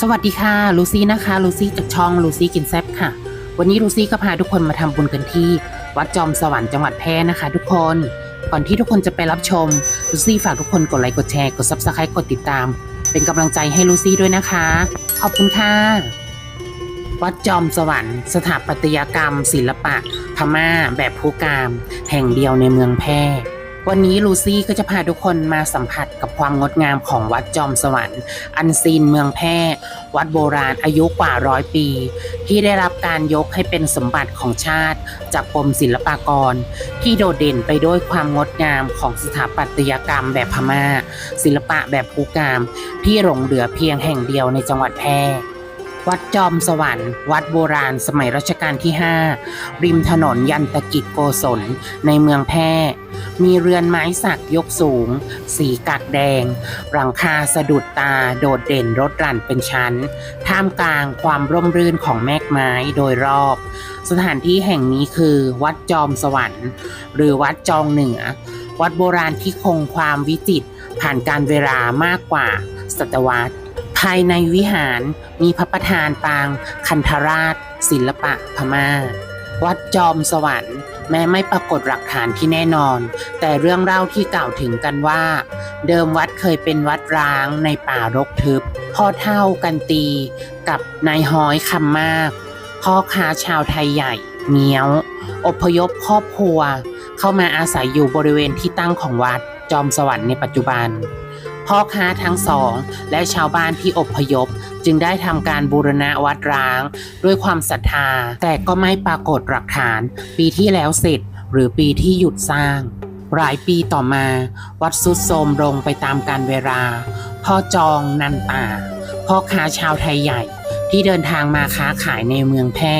สวัสดีค่ะ ลูซี่นะคะ ลูซี่จากช่องลูซี่กินแซบค่ะ วันนี้ลูซี่ก็พาทุกคนมาทำบุญกันที่ วัดจอมสวรรค์จังหวัดแพร่นะคะ ทุกคน ก่อนที่ทุกคนจะไปรับชม ลูซี่ฝากทุกคนกดไลค์กดแชร์กดซับสไครต์กดติดตาม เป็นกำลังใจให้ลูซี่ด้วยนะคะ ขอบคุณค่ะ วัดจอมสวรรค์ สถาปัตยกรรม ศิลปะพม่าแบบภูกาม แห่งเดียวในเมืองแพร่ วันนี้ลูซี่ก็จะพาทุกคนมาสัมผัสกับความงดงามของวัดจอมสวรรค์ อันซีนเมืองแพร่ วัดโบราณอายุกว่าร้อยปี ที่ได้รับการยกให้เป็นสมบัติของชาติ จากกรมศิลปากร ที่โดดเด่นไปด้วยความงดงามของสถาปัตยกรรมแบบพม่า ศิลปะแบบภูกาม ที่หลงเหลือเพียงแห่งเดียวในจังหวัดแพร่วัดจอมสวรรค์ วัดโบราณสมัยรัชกาลที่ 5 ริมถนนยันตกิจโกศลในเมืองแพร่ มีเรือนไม้สักยกสูง สีกักแดง หลังคาสะดุดตาโดดเด่นรถรันเป็นชั้น ท่ามกลางความร่มรื่นของแมกไม้โดยรอบ สถานที่แห่งนี้คือวัดจอมสวรรค์ หรือวัดจองเหนือ วัดโบราณที่คงความวิจิตรผ่านการเวลามากกว่าศตวรรษภายในวิหารมีพระประธานปางคันธราช ศิลปะพม่า วัดจอมสวรรค์ แม้ไม่ปรากฏหลักฐานที่แน่นอน แต่เรื่องเล่าที่กล่าวถึงกันว่า เดิมวัดเคยเป็นวัดร้างในป่ารกทึบ พ่อเท่ากันตีกับนายห้อยคำมาก พ่อค้าชาวไทยใหญ่เมียว อพยพครอบครัว เข้ามาอาศัยอยู่บริเวณที่ตั้งของวัดจอมสวรรค์ในปัจจุบัน พ่อค้าทั้งสอง และชาวบ้านที่อพยพ จึงได้ทำการบูรณะวัดร้าง ด้วยความศรัทธา แต่ก็ไม่ปรากฏหลักฐาน ปีที่แล้วเสร็จ หรือปีที่หยุดสร้าง หลายปีต่อมา วัดสุดโทมลงไปตามการเวลา พ่อจองนันตา พ่อค้าชาวไทยใหญ่ที่เดินทางมาค้าขายในเมืองแพร่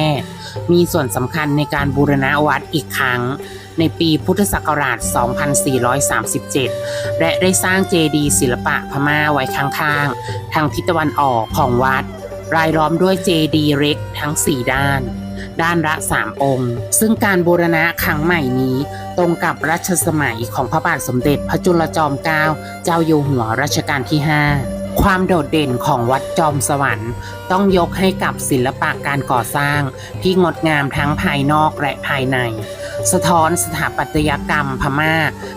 มีส่วนสำคัญในการบูรณะวัดอีกครั้ง ในปีพุทธศักราช 2437 และได้สร้างเจดีย์ศิลปะพม่าไว้ข้างๆ ทางทิศตะวันออกของวัด รายล้อมด้วยเจดีย์เล็กทั้ง 4 ด้าน ด้านละ3องค์ ซึ่งการบูรณะครั้งใหม่นี้ตรงกับรัชสมัยของพระบาทสมเด็จพระจุลจอมเกล้าเจ้าอยู่หัวรัชกาลที่ 5ความโดดเด่นของวัดจอมสวรรค์ต้องยกให้กับศิลปะการก่อสร้างที่งดงามทั้งภายนอกและภายใน สะท้อนสถาปัตยกรรมพม่า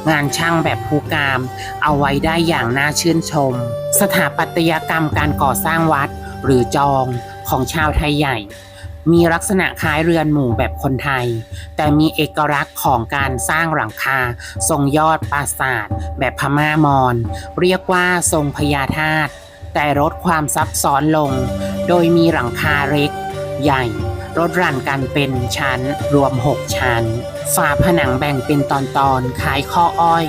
งานช่างแบบภูกาม เอาไว้ได้อย่างน่าชื่นชม สถาปัตยกรรมการก่อสร้างวัด หรือจองของชาวไทยใหญ่ มีลักษณะคล้ายเรือนหมู่แบบคนไทย แต่มีเอกลักษณ์ของการสร้างหลังคา ทรงยอดปราสาทแบบพม่ามอญเรียกว่าทรงพญาธาตุแต่ลดความซับซ้อนลง โดยมีหลังคาเล็ก ใหญ่ รดรันกันเป็นชั้นรวม 6 ชั้น ฝาผนังแบ่งเป็นตอนๆคล้ายข้ออ้อย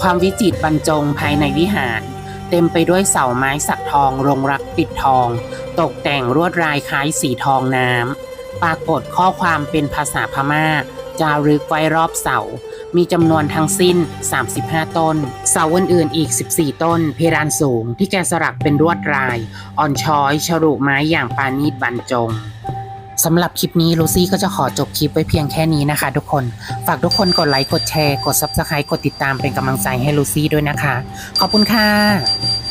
ความวิจิตรบรรจงภายในวิหาร เต็มไปด้วยเสาไม้สักทองรงรักปิดทอง ตกแต่งลวดลายคล้ายสีทองน้ำปรากฏข้อความเป็นภาษาพม่าจารึกไว้รอบเสา มีจำนวนทั้งสิ้น 35 ต้น เสาอื่นๆอีก 14 ต้น เพดานสูงที่แกสลักเป็นลวดลาย อ่อนช้อย ฉลุไม้อย่างปานีตบรรจง สำหรับคลิปนี้ลูซี่ก็จะขอจบคลิปไว้เพียงแค่นี้นะคะ ทุกคน ฝากทุกคนกดไลค์ กดแชร์ กด Subscribe กดติดตามเป็นกำลังใจให้ลูซี่ด้วยนะคะ ขอบคุณค่ะ